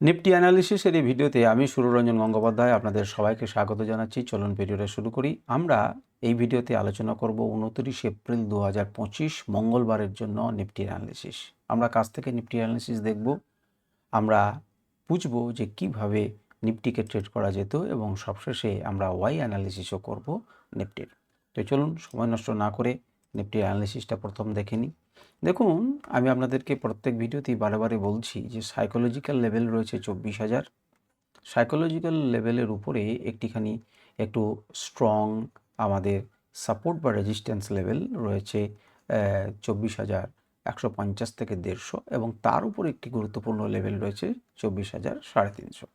Nifty অ্যানালিসিসের এই ভিডিওতে আমি সুররঞ্জন গঙ্গোপাধ্যায় আপনাদের সবাইকে স্বাগত জানাচ্ছি। চলুন ভিডিওটা শুরু করি। আমরা এই ভিডিওতে আলোচনা করব উনত্রিশ এপ্রিল দু হাজার পঁচিশ, মঙ্গলবারের জন্য নিফটি অ্যানালিসিস আমরা কাছ থেকে নিফটি অ্যানালিসিস দেখব। আমরা বুঝব যে কীভাবে নিফটিকে ট্রেড করা যেত এবং সবশেষে আমরা ওয়াই অ্যানালিসিসও করব নিফটির তো চলুন সময় নষ্ট না করে নিফটির অ্যানালিসিসটা প্রথম দেখে নিই। দেখুন, আমি আপনাদেরকে প্রত্যেক ভিডিওতেই বারে বলছি যে সাইকোলজিক্যাল লেভেল রয়েছে চব্বিশ হাজার। সাইকোলজিক্যাল লেভেলের উপরে একটিখানি একটু স্ট্রং আমাদের সাপোর্ট বা রেজিস্ট্যান্স লেভেল রয়েছে চব্বিশ হাজার একশো পঞ্চাশ থেকে দেড়শো এবং তার উপর একটি গুরুত্বপূর্ণ লেভেল রয়েছে চব্বিশ হাজার সাড়ে তিনশো।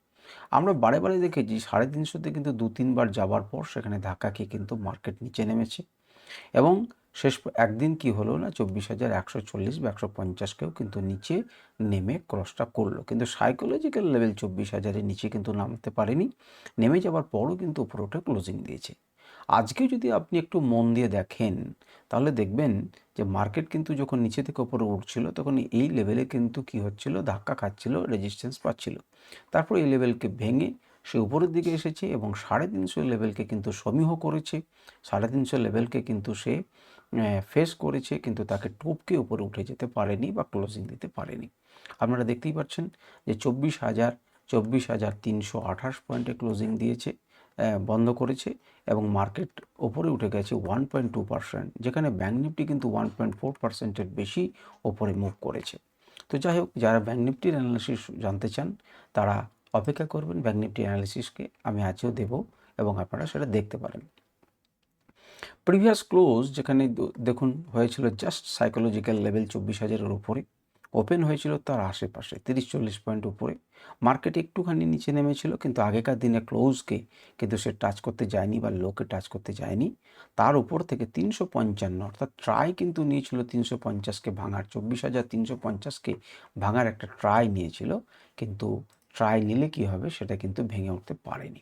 আমরা বারে বারে দেখেছি সাড়ে তিনশোতে কিন্তু দু তিনবার যাবার পর সেখানে ধাক্কা খেয়ে কিন্তু মার্কেট নিচে নেমেছে এবং শেষ একদিন কি হলো না, চব্বিশ হাজার একশো চল্লিশ বা একশো পঞ্চাশকেও কিন্তু নিচে নেমে ক্রসটা করল। কিন্তু সাইকোলজিক্যাল লেভেল চব্বিশ হাজারের নিচে কিন্তু নামতে পারেনি, নেমে যাওয়ার পরও কিন্তু উপরে উঠে ক্লোজিং দিয়েছে। আজকে যদি আপনি একটু মন দিয়ে দেখেন, তাহলে দেখবেন যে মার্কেট কিন্তু যখন নিচে থেকে উপরে উঠছিল, তখন এই লেভেলে কিন্তু কি হচ্ছিল, ধাক্কা খাচ্ছিল রেজিস্ট্যান্স পাচ্ছিল। তারপর এই লেভেলকে ভেঙে সে উপরের দিকে এসেছে এবং সাড়ে তিনশো লেভেলকে কিন্তু সমীহ করেছে। সাড়ে তিনশো লেভেলকে কিন্তু সে ফেস করেছে, কিন্তু তাকে টপকে উপরে উঠে যেতে পারেনি বা ক্লোজিং দিতে পারেনি। আপনারা দেখতেই পাচ্ছেন যে চব্বিশ হাজার চব্বিশ হাজার তিনশো আঠাশ পয়েন্টে ক্লোজিং দিয়েছে বন্ধ করেছে এবং মার্কেট ওপরে উঠে গেছে ওয়ান পয়েন্ট টু পার্সেন্ট যেখানে ব্যাঙ্ক নিফটি কিন্তু ওয়ান পয়েন্ট ফোর পার্সেন্টের বেশি ওপরে মুভ করেছে। তো যাই হোক, যারা ব্যাঙ্ক নিফটির অ্যানালিসিস জানতে চান, তারা অপেক্ষা করবেন ব্যাঙ্ক নিফটি অ্যানালিসিসকে আমি আজও দেব এবং আপনারা সেটা দেখতে পারেন। প্রিভিয়াস ক্লোজ যেখানে দেখুন হয়েছিল জাস্ট সাইকোলজিক্যাল লেভেল চব্বিশ হাজারের উপরে ওপেন হয়েছিল তার আশেপাশে তিরিশ চল্লিশ পয়েন্ট উপরে মার্কেট একটুখানি নিচে নেমেছিল কিন্তু আগেকার দিনে ক্লোজকে কিন্তু সে টাচ করতে যায়নি বা লোকে টাচ করতে যায়নি। তার উপর থেকে তিনশো পঞ্চান্ন অর্থাৎ ট্রাই কিন্তু নিয়েছিল তিনশো পঞ্চাশকে ভাঙার, চব্বিশ হাজার তিনশো পঞ্চাশকে ভাঙার একটা ট্রাই নিয়েছিল কিন্তু ট্রাই নিলে কি হবে সেটা কিন্তু ভেঙে উঠতে পারেনি।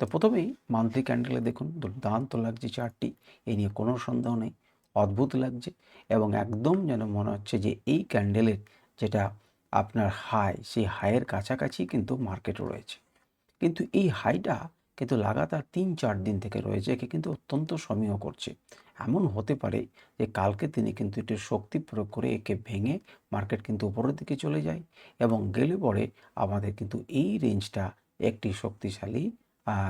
তো প্রথমেই মান্থলি ক্যান্ডেলে দেখুন, দুর্দান্ত লাগছে চারটি এই নিয়ে কোনো সন্দেহ নেই, অদ্ভুত লাগছে এবং একদম যেন মনে হচ্ছে যে এই ক্যান্ডেলের যেটা আপনার হাই সেই হাইয়ের কাছাকাছি কিন্তু মার্কেট রয়েছে। কিন্তু এই হাইটা কিন্তু লাগাতার তিন চার দিন থেকে রয়েছে, একে কিন্তু অত্যন্ত সমীহ করছে। এমন হতে পারে যে কালকে তিনি কিন্তু একটু শক্তি প্রয়োগ করে একে ভেঙে মার্কেট কিন্তু উপরের দিকে চলে যায় এবং গেলে পরে আমাদের কিন্তু এই রেঞ্জটা একটি শক্তিশালী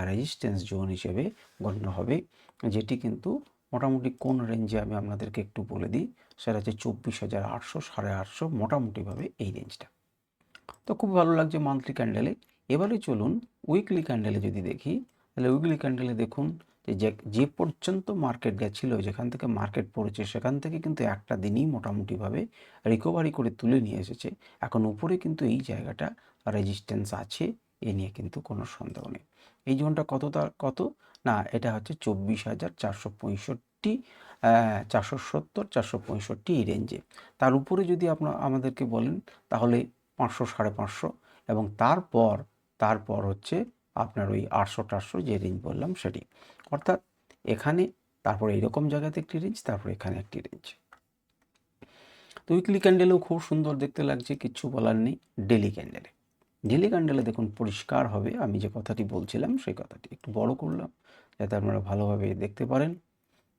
রেজিস্ট্যান্স জোন হিসেবে গণ্য হবে, যেটি কিন্তু মোটামুটি কোন রেঞ্জে আমি আপনাদেরকে একটু বলে দিই, সেটা হচ্ছে চব্বিশ হাজার আটশো, সাড়ে আটশো মোটামুটিভাবে এই রেঞ্জটা তো খুব ভালো লাগছে মান্থলি ক্যান্ডেলে এবারে চলুন উইকলি ক্যান্ডেলে যদি দেখি, তাহলে উইকলি ক্যান্ডেলে দেখুন যে, যে- পর্যন্ত মার্কেট গেছিল, যেখান থেকে মার্কেট পড়েছে, সেখান থেকে কিন্তু একটা দিনই মোটামুটিভাবে রিকভারি করে তুলে নিয়ে এসেছে। এখন উপরে কিন্তু এই জায়গাটা রেজিস্ট্যান্স আছে। এ নিয়ে কিন্তু কোনো সন্দেহ নেই। এই জোনটা কত তার, কত? না, এটা হচ্ছে চব্বিশ হাজার চারশো পঁয়ষট্টি চারশো সত্তর, চারশো পঁয়ষট্টি এই রেঞ্জে তার উপরে যদি আপনার আমাদেরকে বলেন, তাহলে পাঁচশো, সাড়ে পাঁচশো এবং তারপর তারপর হচ্ছে আপনার ওই আটশো, টাটশো যে রেঞ্জ বললাম সেটি। অর্থাৎ এখানে, তারপর এইরকম জায়গাতে একটি রেঞ্জ তারপর এখানে একটি রেঞ্জ তো উইকলি ক্যান্ডেলেও খুব সুন্দর দেখতে লাগছে কিচ্ছু বলার নেই ডেলি ক্যান্ডেলে ডেলি ক্যান্ডেলে দেখুন পরিষ্কার হবে, আমি যে কথাটি বলছিলাম সেই কথাটি একটু বড় করলাম, যাতে আপনারা ভালোভাবে দেখতে পারেন।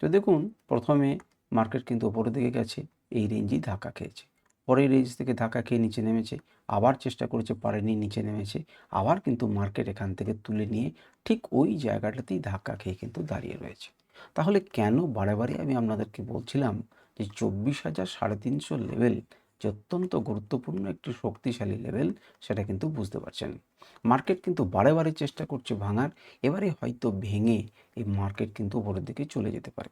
তো দেখুন, প্রথমে মার্কেট কিন্তু ওপরের দিকে গেছে, এই রেঞ্জেই ধাক্কা খেয়েছে। পরের রেঞ্জ থেকে ধাক্কা খেয়ে নিচে নেমেছে, আবার চেষ্টা করেছে, পারেনি, নিচে নেমেছে, আবার কিন্তু মার্কেট এখান থেকে তুলে নিয়ে ঠিক ওই জায়গাটাতেই ধাক্কা খেয়ে কিন্তু দাঁড়িয়ে রয়েছে। তাহলে কেন বারে বারে আমি আপনাদেরকে বলছিলাম যে চব্বিশ হাজার সাড়ে তিনশো লেভেল যে অত্যন্ত গুরুত্বপূর্ণ একটি শক্তিশালী লেভেল, সেটা কিন্তু বুঝতে পারছেন। মার্কেট কিন্তু বারে বারে চেষ্টা করছে ভাঙার, এবারে হয়তো ভেঙে এই মার্কেট কিন্তু উপরের দিকে চলে যেতে পারে।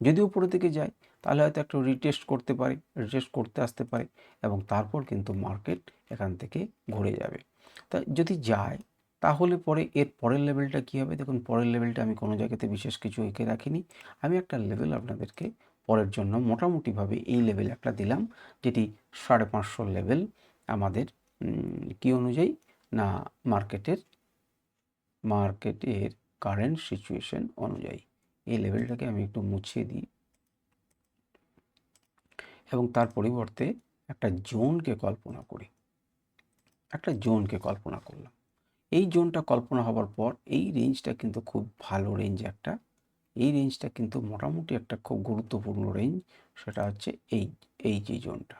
যদি উপরের দিকে যায়, তাহলে হয়তো একটু রিটেস্ট করতে পারে, রিটেস্ট করতে আসতে পারে এবং তারপর কিন্তু মার্কেট এখান থেকে ঘুরে যাবে। তা যদি যায়, তাহলে পরে এর পরের লেভেলটা কী হবে? দেখুন, পরের লেভেলটা আমি কোনো জায়গাতে বিশেষ কিছু এঁকে রাখিনি। আমি একটা লেভেল আপনাদেরকে পরের জন্য মোটামুটিভাবে এই লেভেল একটা দিলাম, যেটি সাড়ে পাঁচশো লেভেল আমাদের কি অনুযায়ী? না মার্কেটের মার্কেটের কারেন্ট সিচুয়েশন অনুযায়ী। এই লেভেলটাকে আমি একটু মুছিয়ে দিই। এবং তার পরিবর্তে একটা জোনকে কল্পনা করি। একটা জোনকে কল্পনা করলাম। এই জোনটা কল্পনা হবার পর এই রেঞ্জটা কিন্তু খুব ভালো রেঞ্জ একটা এই রেঞ্জটা কিন্তু মোটামুটি একটা খুব গুরুত্বপূর্ণ রেঞ্জ সেটা হচ্ছে এই এই যে জোনটা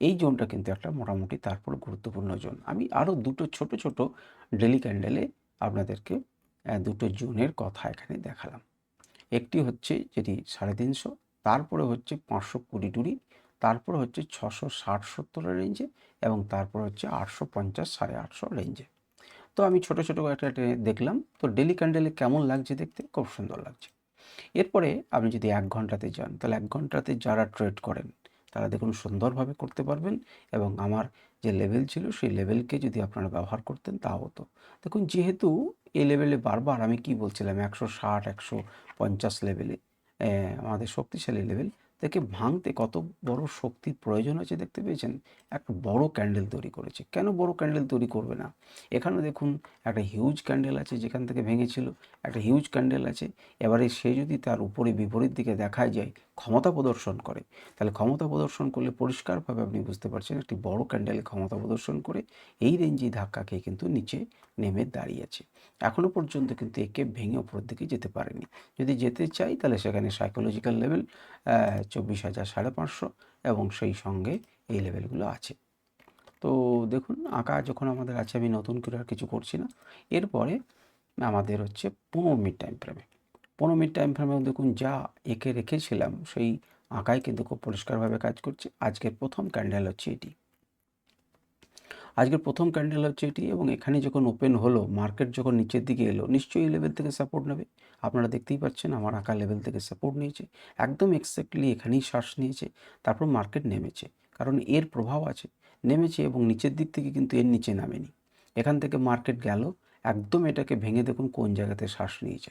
এই জোনটা কিন্তু একটা মোটামুটি তারপর গুরুত্বপূর্ণ জোন আমি আরও দুটো ছোট ছোট ডেলি ক্যান্ডেলে আপনাদেরকে দুটো জোনের কথা এখানে দেখালাম। একটি হচ্ছে যেটি সাড়ে তিনশো, তারপরে হচ্ছে পাঁচশো কুড়ি টুড়ি তারপরে হচ্ছে ছশো ষাট সত্তরের রেঞ্জে এবং তারপর হচ্ছে আটশো পঞ্চাশ সাড়ে আটশো রেঞ্জে তো আমি ছোট ছোট একটা দেখলাম। তো ডেলি ক্যান্ডেলে কেমন লাগছে দেখতে? খুব সুন্দর লাগছে। এরপরে আপনি যদি এক ঘন্টাতে যান, তাহলে এক ঘন্টাতে যারা ট্রেড করেন, তারা দেখুন সুন্দরভাবে করতে পারবেন এবং আমার যে লেভেল ছিল, সেই লেভেলকে যদি আপনারা ব্যবহার করতেন, তা হতো। দেখুন, যেহেতু এই লেভেলে বারবার আমি কি বলছিলাম, একশো ষাট, একশো পঞ্চাশ লেভেলে আমাদের শক্তিশালী লেভেল থেকে ভাঙতে কত বড় শক্তির প্রয়োজন আছে দেখতে পেয়েছেন? একটা বড় ক্যান্ডেল তৈরি করেছে। কেন বড় ক্যান্ডেল তৈরি করবে না? এখানে দেখুন, একটা হিউজ ক্যান্ডেল আছে যেখান থেকে ভেঙেছিল। একটা হিউজ ক্যান্ডেল আছে। এবারে সে যদি তার উপরে বিপরীত দিকে দেখা যায় ক্ষমতা প্রদর্শন করে। তাহলে ক্ষমতা প্রদর্শন করলে পরিষ্কারভাবে আপনি বুঝতে পারছেন একটি বড় ক্যান্ডেলে ক্ষমতা প্রদর্শন করে এই রেঞ্জে ধাক্কা খেয়ে কিন্তু নিচে নেমে দাঁড়িয়েছে। এখনও পর্যন্ত কিন্তু একে ভেঙে উপরের দিকে যেতে পারেনি। যদি যেতে চাই তাহলে সেখানে সাইকোলজিক্যাল লেভেল চব্বিশ হাজার সাড়ে পাঁচশো এবং সেই সঙ্গে এই লেভেলগুলো আছে। তো দেখুন, আঁকা যখন আমাদের আছে, আমি নতুন করে আর কিছু করছি না। এরপরে আমাদের হচ্ছে পনেরো টাইম ফ্রেমে পনেরো মিনিট টাইম ফ্রেমে দেখুন যা এঁকে রেখেছিলাম, সেই আঁকাই কিন্তু খুব পরিষ্কারভাবে কাজ করছে। আজকের প্রথম ক্যান্ডেল হচ্ছে এটি। আজকের প্রথম ক্যান্ডেল হচ্ছে এটি এবং এখানে যখন ওপেন হলো মার্কেট যখন নিচের দিকে এলো, নিশ্চয়ই লেভেল থেকে সাপোর্ট নেবে। আপনারা দেখতেই পাচ্ছেন আমার আঁকা লেভেল থেকে সাপোর্ট নিয়েছে। একদম এক্স্যাক্টলি এখানেই শ্বাস নিয়েছে, তারপর মার্কেট নেমেছে। কারণ এর প্রভাব আছে। নেমেছে এবং নিচের দিক থেকে কিন্তু এর নিচে নামেনি। এখান থেকে মার্কেট গেল। একদম এটাকে ভেঙে দেখুন কোন জায়গাতে শ্বাস নিয়েছে।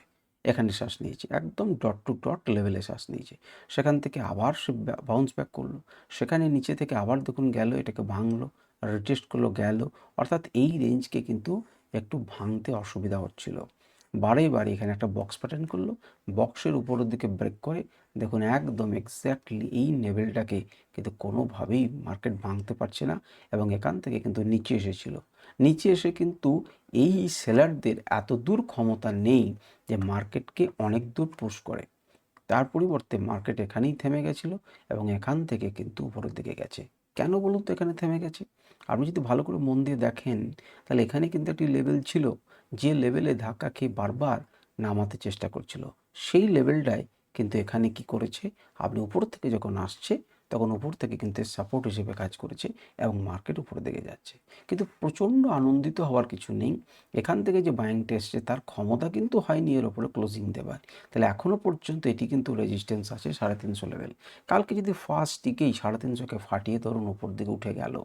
এখানে শ্বাস নিয়েছে, একদম ডট টু ডট লেভেলে শ্বাস নিয়েছে। সেখান থেকে আবার সে বাউন্স ব্যাক করল। সেখানে নিচে থেকে আবার দেখুন গেল, এটাকে ভাঙলো রিটেস্ট করল, গেল। অর্থাৎ এই রেঞ্জকে কিন্তু একটু ভাঙতে অসুবিধা হচ্ছিল। বারে বারে এখানে একটা বক্স প্যাটার্ন করল। বক্সের উপরের দিকে ব্রেক করে দেখুন একদম এক্স্যাক্টলি এই লেভেলটাকে কিন্তু কোনোভাবেই মার্কেট ভাঙতে পারছে না এবং এখান থেকে কিন্তু নিচে এসেছিল। নিচে এসে কিন্তু এই সেলারদের এত দূর ক্ষমতা নেই যে মার্কেটকে অনেক দূর পুশ করে। তার পরিবর্তে মার্কেট এখানেই থেমে গেছিল এবং এখান থেকে কিন্তু উপরের দিকে গেছে। কেন বলুন তো এখানে থেমে গেছে? আপনি যদি ভালো করে মন দিয়ে দেখেন, তাহলে এখানে কিন্তু একটি লেভেল ছিল। যে লেভেলে ধাক্কা খেয়ে বারবার নামাতে চেষ্টা করছিল, সেই লেভেলটাই কিন্তু এখানে কি করেছে? আপনি উপর থেকে যখন আসছে তখন উপর থেকে কিন্তু সাপোর্ট হিসেবে কাজ করেছে এবং মার্কেট উপরের দিকে যাচ্ছে। কিন্তু প্রচণ্ড আনন্দিত হওয়ার কিছু নেই। এখান থেকে যে বাইংটা এসছে, তার ক্ষমতা কিন্তু হয়নি এর ওপরে ক্লোজিং দেওয়ার তাহলে এখনও পর্যন্ত এটি কিন্তু রেজিস্ট্যান্স আছে সাড়ে তিনশো লেভেল কালকে যদি ফার্স্ট দিকেই সাড়ে তিনশোকে ফাটিয়ে ধরুন উপর দিকে উঠে গেল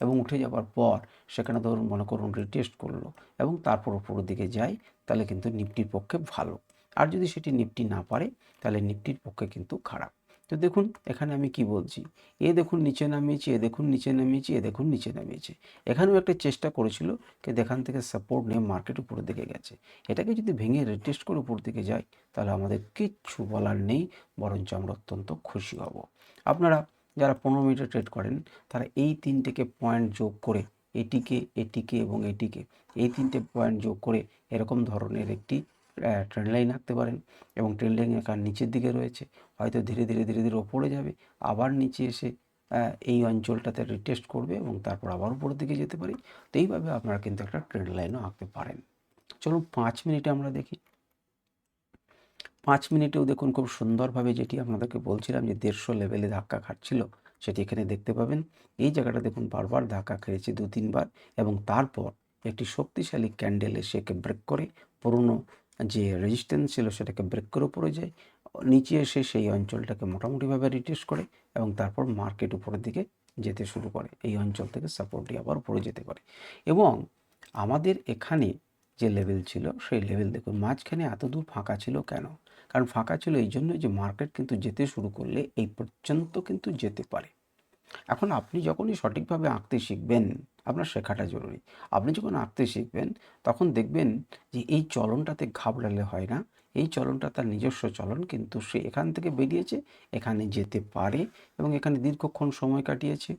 এবং উঠে যাওয়ার পর সেখানে ধরুন মনে করুন রিটেস্ট করল এবং তারপর উপরের দিকে যায়, তাহলে কিন্তু নিফটির পক্ষে ভালো। আর যদি সেটি নিফটি না পারে, তাহলে নিফটির পক্ষে কিন্তু খারাপ। তো দেখুন, এখানে আমি কি বলছি? এ দেখুন নিচে নামিয়েছি, এ দেখুন নিচে নামিয়েছি, এ দেখুন নিচে নামিয়েছে। এখানেও একটা চেষ্টা করেছিল যে এখান থেকে সাপোর্ট নিয়ে মার্কেট উপরের দিকে গেছে। এটাকে যদি ভেঙে রিটেস্ট করে উপর দিকে যায় তাহলে আমাদের কিচ্ছু বলার নেই, বরঞ্চ আমরা অত্যন্ত খুশি হব। আপনারা যারা পনেরো মিনিটে ট্রেড করেন, তারা এই তিনটেকে পয়েন্ট যোগ করে এটিকে এটিকে এবং এটিকে, এই তিনটে পয়েন্ট যোগ করে এরকম ধরনের একটি ট্রেন লাইন আঁকতে পারেন এবং ট্রেন লাইন আঁকার নিচের দিকে রয়েছে, হয়তো ধীরে ধীরে ধীরে ধীরে ওপরে যাবে, আবার নিচে এসে এই অঞ্চলটাতে রিটেস্ট করবে এবং তারপর আবার উপরের দিকে যেতে পারি। তো এইভাবে আপনারা কিন্তু একটা ট্রেন লাইনও আঁকতে পারেন। চলুন পাঁচ মিনিটে আমরা দেখি। পাঁচ মিনিটেও দেখুন খুব সুন্দরভাবে যেটি আপনাদেরকে বলছিলাম যে দেড়শো লেভেলে ধাক্কা খাচ্ছিল, সেটি এখানে দেখতে পাবেন। এই জায়গাটা দেখুন বারবার ধাক্কা খেয়েছে দু তিনবার এবং তারপর একটি শক্তিশালী ক্যান্ডেল এসে ব্রেক করে, পুরনো যে রেজিস্ট্যান্স ছিল সেটাকে ব্রেক করে পড়ে যায়, নিচে এসে সেই অঞ্চলটাকে মোটামুটিভাবে রিটেস্ট করে এবং তারপর মার্কেট উপরের দিকে যেতে শুরু করে। এই অঞ্চল থেকে সাপোর্ট দিয়ে আবার উপরে যেতে পারে। এবং আমাদের এখানে যে লেভেল ছিল, সেই লেভেল দেখুন, মাঝখানে এত দূর ফাঁকা ছিল কেন? কারণ ফাঁকা ছিল এই জন্য যে মার্কেট কিন্তু যেতে শুরু করলে এই পর্যন্ত কিন্তু যেতে পারে। এখন আপনি যখনই সঠিকভাবে আঁকতে শিখবেন আপনার শেখাটা জরুরি। আপনি যখন আঁকতে শিখবেন, তখন দেখবেন যে এই চলনটাতে ঘাবড়ালে হয় না। এই চলনটা তার নিজস্ব চলন, কিন্তু সে এখান থেকে বেরিয়েছে, এখানে যেতে পারে এবং এখানে দীর্ঘক্ষণ সময় কাটিয়েছে।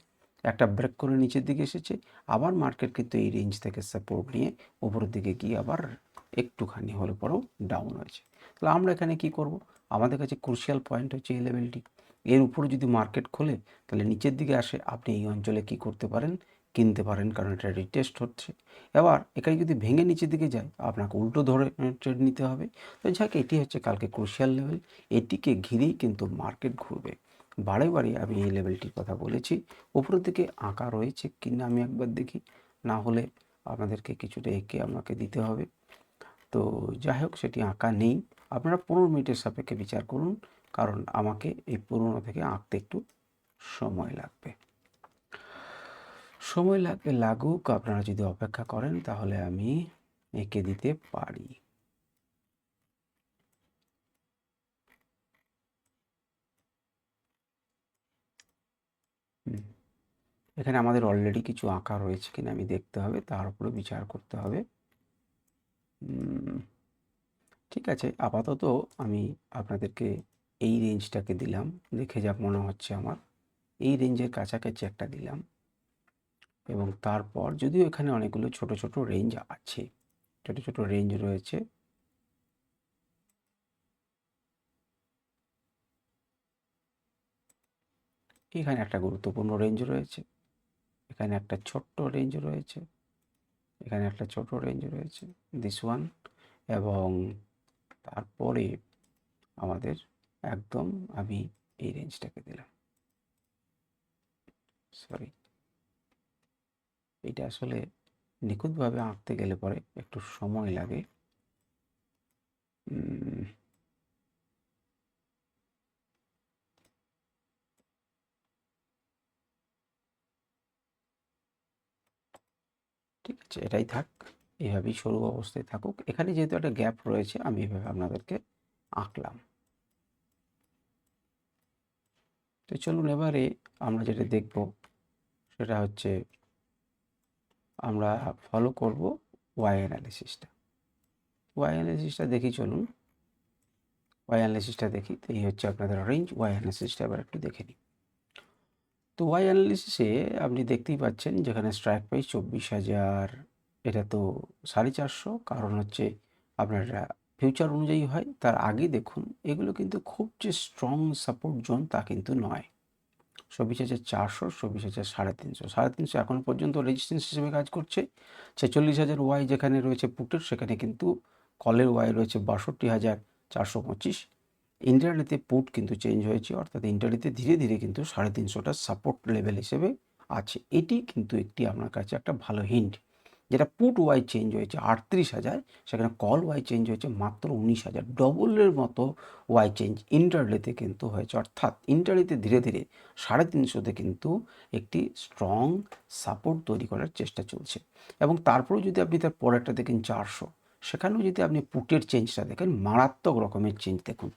একটা ব্রেক করে নিচের দিকে এসেছে, আবার মার্কেট কিন্তু এই রেঞ্জ থেকে সাপোর্ট নিয়ে উপরের দিকে গিয়ে আবার একটুখানি হলে পরেও ডাউন হয়েছে। তাহলে আমরা এখানে কি করব? আমাদের কাছে ক্রুশিয়াল পয়েন্ট হচ্ছে এই লেভেলটি এর উপরে যদি মার্কেট খোলে, তাহলে নিচের দিকে আসে, আপনি এই অঞ্চলে কি করতে পারেন? কিনতে পারেন, কারণ এটা রিটেস্ট হচ্ছে। এবার এখানে যদি ভেঙে নিচের দিকে যায়, আপনাকে উল্টো ধরে ট্রেড নিতে হবে। তো যাক, এটি হচ্ছে কালকে ক্রুশিয়াল লেভেল এটিকে ঘিরেই কিন্তু মার্কেট ঘুরবে। বারে বারে আমি এই লেভেলটির কথা বলেছি। উপরের দিকে আঁকা রয়েছে কিনা আমি একবার দেখি। না হলে আপনাদেরকে কিছুটা এঁকে আমাকে দিতে হবে। তো যাই হোক, সেটি আঁকা নেই। আপনারা পনেরো মিনিটের সাপেক্ষে বিচার করুন, কারণ আমাকে এই পুরোনো থেকে আঁকতে একটু সময় লাগবে। সময় লাগবে, লাগুক, আপনারা যদি অপেক্ষা করেন, তাহলে আমি এঁকে দিতে পারি। এখানে আমাদের অলরেডি কিছু আঁকা রয়েছে কিনা আমি দেখতে হবে, তার উপরে বিচার করতে হবে। ঠিক আছে, আপাতত আমি আপনাদেরকে এই রেঞ্জটাকে দিলাম, দেখে যা মনে হচ্ছে আমার। এই রেঞ্জের কাছাকাছি একটা দিলাম। এবং তারপর যদিও এখানে অনেকগুলো ছোট ছোট রেঞ্জ আছে, ছোট ছোট রেঞ্জ রয়েছে। এখানে একটা গুরুত্বপূর্ণ রেঞ্জ রয়েছে, এখানে একটা ছোট্ট রেঞ্জ রয়েছে, এখানে একটা ছোট রেঞ্জ রয়েছে দিস ওয়ান এবং তারপরে আমাদের একদম আমি এই রেঞ্জটাকে দিলাম। সরি এটা আসলে নিখুঁতভাবে আঁকতে গেলে পরে একটু সময় লাগে। ঠিক আছে, এটাই থাক, এভাবেই সরু অবস্থায় থাকুক। এখানে যেহেতু একটা গ্যাপ রয়েছে, আমি এভাবে আপনাদেরকে আঁকলাম। তো চলুন এবারে আমরা যেটা দেখব, সেটা হচ্ছে আমরা ফলো করব ওয়াই অ্যানালিসিসটা ওয়াই অ্যানালিসিসটা দেখি চলুন। ওয়াই অ্যানালিসিসটা দেখি, তো এই হচ্ছে আপনাদের অরেঞ্জ ওয়াই অ্যানালিসিসটা এবার একটু দেখে নিই। তো ওয়াই অ্যানালিসিসে আপনি দেখতেই পাচ্ছেন যেখানে স্ট্রাইক প্রাইস চব্বিশ হাজার, এটা তো সাড়ে চারশো, কারণ হচ্ছে আপনার ফিউচার অনুযায়ী হয়। তার আগে দেখুন, এগুলো কিন্তু খুব যে স্ট্রং সাপোর্ট জোন তা কিন্তু নয়। চব্বিশ হাজার চারশো, চব্বিশ হাজার সাড়ে তিনশো। সাড়ে তিনশো এখন পর্যন্ত রেজিস্ট্যান্স হিসেবে কাজ করছে। ছেচল্লিশ হাজার ওয়াই যেখানে রয়েছে পুটের, সেখানে কিন্তু কলের ওয়াই রয়েছে বাষট্টি হাজার চারশো পঁচিশ। ইন্টারনেটে পুট কিন্তু চেঞ্জ হয়েছে, অর্থাৎ ইন্টারনেটে ধীরে ধীরে কিন্তু সাড়ে তিনশোটা সাপোর্ট লেভেল হিসেবে আছে। এটি কিন্তু একটি, আপনার কাছে একটা ভালো হিন্ট যেটা পুট ওয়াই চেঞ্জ হয়েছে আটত্রিশ হাজার, সেখানে কল ওয়াই চেঞ্জ হয়েছে মাত্র উনিশ হাজার। ডবলের মতো ওয়াই চেঞ্জ ইন্টারডেতে কিন্তু হয়েছে। অর্থাৎ ইন্টারডেতে ধীরে ধীরে সাড়ে তিনশোতে কিন্তু একটি স্ট্রং সাপোর্ট তৈরি করার চেষ্টা চলছে। এবং তারপরেও যদি আপনি তার পরেরটা দেখেন চারশো, সেখানেও যদি আপনি পুটের চেঞ্জটা দেখেন, মারাত্মক রকমের চেঞ্জ দেখুন।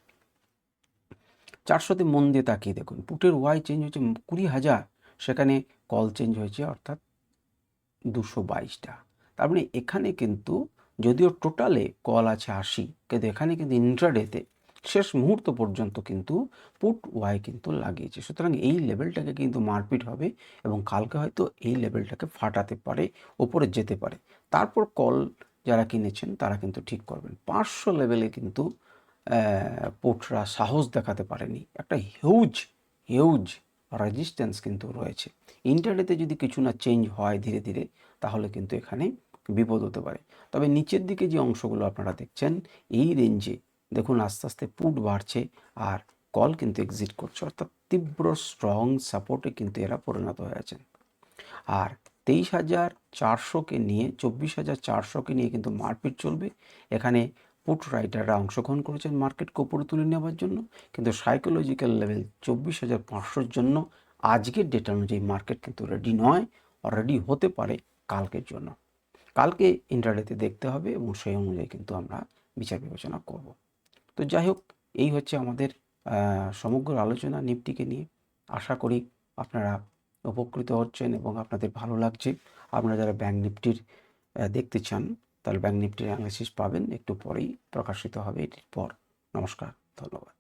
চারশোতে মন দিয়ে তাকিয়ে দেখুন। পুটের ওয়াই চেঞ্জ হয়েছে কুড়ি হাজার, সেখানে কল চেঞ্জ হয়েছে, অর্থাৎ দুশো বাইশটা। তার মানে এখানে কিন্তু যদিও টোটালে কল আছে আশি, কিন্তু এখানে কিন্তু ইন্ট্রাডেতে শেষ মুহূর্ত পর্যন্ত কিন্তু পুট ওয়াই কিন্তু লাগিয়েছে। সুতরাং এই লেভেলটাকে কিন্তু মারপিট হবে এবং কালকে হয়তো এই লেভেলটাকে ফাটাতে পারে, ওপরে যেতে পারে। তারপর কল যারা কিনেছেন তারা কিন্তু ঠিক করবেন। পাঁচশো লেভেলে কিন্তু পোটরা সাহস দেখাতে পারেনি। একটা হিউজ হিউজ রেজিস্ট্যান্স কিন্তু রয়েছে। ইন্টারনেটে যদি কিছু না চেঞ্জ হয় ধীরে ধীরে, তাহলে কিন্তু এখানে বিপদ হতে পারে। তবে নিচের দিকে যে অংশগুলো আপনারা দেখছেন, এই রেঞ্জে দেখুন আস্তে আস্তে পুট বাড়ছে আর কল কিন্তু এক্সিট করছে। অর্থাৎ তীব্র স্ট্রং সাপোর্টে কিন্তু এরা পরিণত হয়েছেন আর তেইশ হাজার চারশোকে নিয়ে, চব্বিশ হাজার চারশোকে নিয়ে কিন্তু মারপিট চলবে। এখানে পুট রাইটাররা অংশগ্রহণ করেছেন মার্কেটকে উপরে তুলে নেওয়ার জন্য। কিন্তু সাইকোলজিক্যাল লেভেল চব্বিশ হাজার পাঁচশোর জন্য আজকের ডেটা অনুযায়ী মার্কেট কিন্তু রেডি নয় রেডি হতে পারে কালকের জন্য। কালকে ইন্টারনেটে দেখতে হবে এবং সেই অনুযায়ী কিন্তু আমরা বিচার বিবেচনা করব। তো যাই হোক, এই হচ্ছে আমাদের সমগ্র আলোচনা নিফটিকে নিয়ে। আশা করি আপনারা উপকৃত হচ্ছেন এবং আপনাদের ভালো লাগছে। আপনারা যারা ব্যাঙ্ক নিফটির দেখতে চান তাহলে ব্যাঙ্ক নিফটির অ্যানালিসিস পাবেন। একটু পরেই প্রকাশিত হবে এটির পর। নমস্কার ধন্যবাদ।